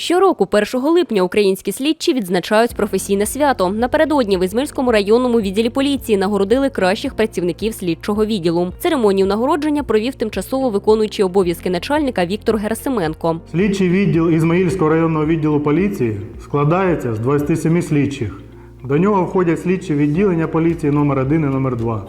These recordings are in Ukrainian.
Щороку, 1 липня, українські слідчі відзначають професійне свято. Напередодні в Ізмирському районному відділі поліції нагородили кращих працівників слідчого відділу. Церемонію нагородження провів тимчасово виконуючий обов'язки начальника Віктор Герасименко. Слідчий відділ Ізмаїльського районного відділу поліції складається з 27 слідчих. До нього входять слідчі відділення поліції номер 1 і номер 2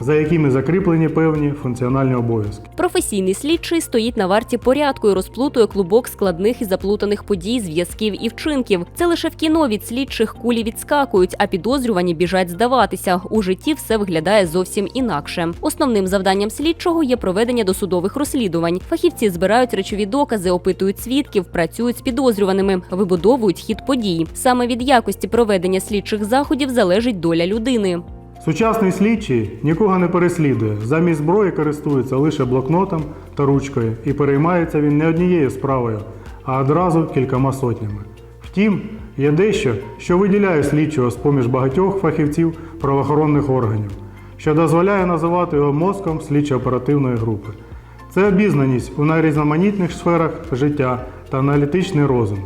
за якими закріплені певні функціональні обов'язки. Професійний слідчий стоїть на варті порядку і розплутує клубок складних і заплутаних подій, зв'язків і вчинків. Це лише в кіно від слідчих кулі відскакують, а підозрювані біжать здаватися. У житті все виглядає зовсім інакше. Основним завданням слідчого є проведення досудових розслідувань. Фахівці збирають речові докази, опитують свідків, працюють з підозрюваними, вибудовують хід подій. Саме від якості проведення слідчих заходів залежить доля людини. Сучасний слідчий нікого не переслідує. Замість зброї користується лише блокнотом та ручкою, і переймається він не однією справою, а одразу кількома сотнями. Втім, є дещо, що виділяє слідчого з поміж багатьох фахівців правоохоронних органів, що дозволяє називати його мозком слідчо-оперативної групи. Це обізнаність у найрізноманітніших сферах життя та аналітичний розум.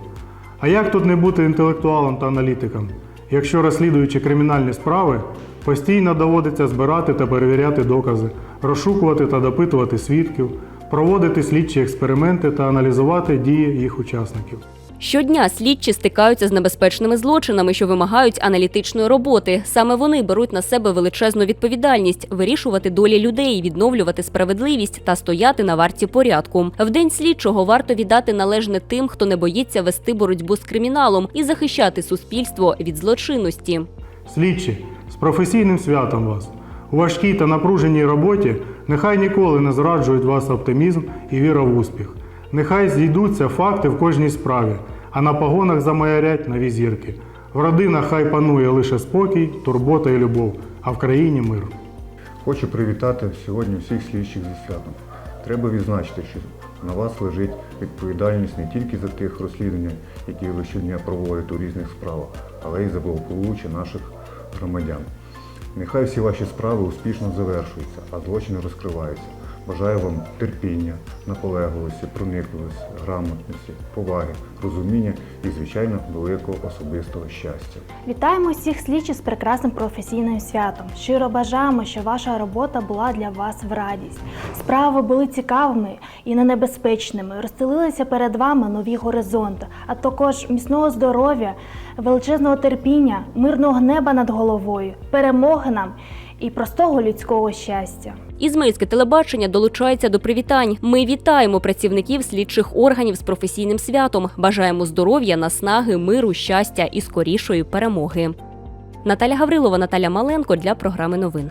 А як тут не бути інтелектуалом та аналітиком, якщо розслідуючи кримінальні справи, постійно доводиться збирати та перевіряти докази, розшукувати та допитувати свідків, проводити слідчі експерименти та аналізувати дії їх учасників. Щодня слідчі стикаються з небезпечними злочинами, що вимагають аналітичної роботи. Саме вони беруть на себе величезну відповідальність вирішувати долі людей, відновлювати справедливість та стояти на варті порядку. В день слідчого варто віддати належне тим, хто не боїться вести боротьбу з криміналом і захищати суспільство від злочинності. Слідчі, з професійним святом вас! У важкій та напруженій роботі нехай ніколи не зраджують вас оптимізм і віра в успіх. Нехай зійдуться факти в кожній справі, а на погонах замаярять нові зірки. В родинах хай панує лише спокій, турбота і любов, а в країні мир. Хочу привітати сьогодні всіх слідчих зі святом. Треба відзначити, що на вас лежить відповідальність не тільки за тих розслідувань, які ви щодня проводите у різних справах, але й за благополуччя наших громадян. Нехай всі ваші справи успішно завершуються, а злочини розкриваються. Бажаю вам терпіння, наполегливості, проникливості, грамотності, поваги, розуміння і, звичайно, великого особистого щастя. Вітаємо всіх слідчих з прекрасним професійним святом. Щиро бажаємо, щоб ваша робота була для вас в радість. Справи були цікавими і небезпечними. Розстелилися перед вами нові горизонти, а також міцного здоров'я, величезного терпіння, мирного неба над головою, перемоги нам і простого людського щастя. Ізмаїльське телебачення долучається до привітань. Ми вітаємо працівників слідчих органів з професійним святом. Бажаємо здоров'я, наснаги, миру, щастя і скорішої перемоги. Наталя Гаврилова, Наталя Маленко для програми новин.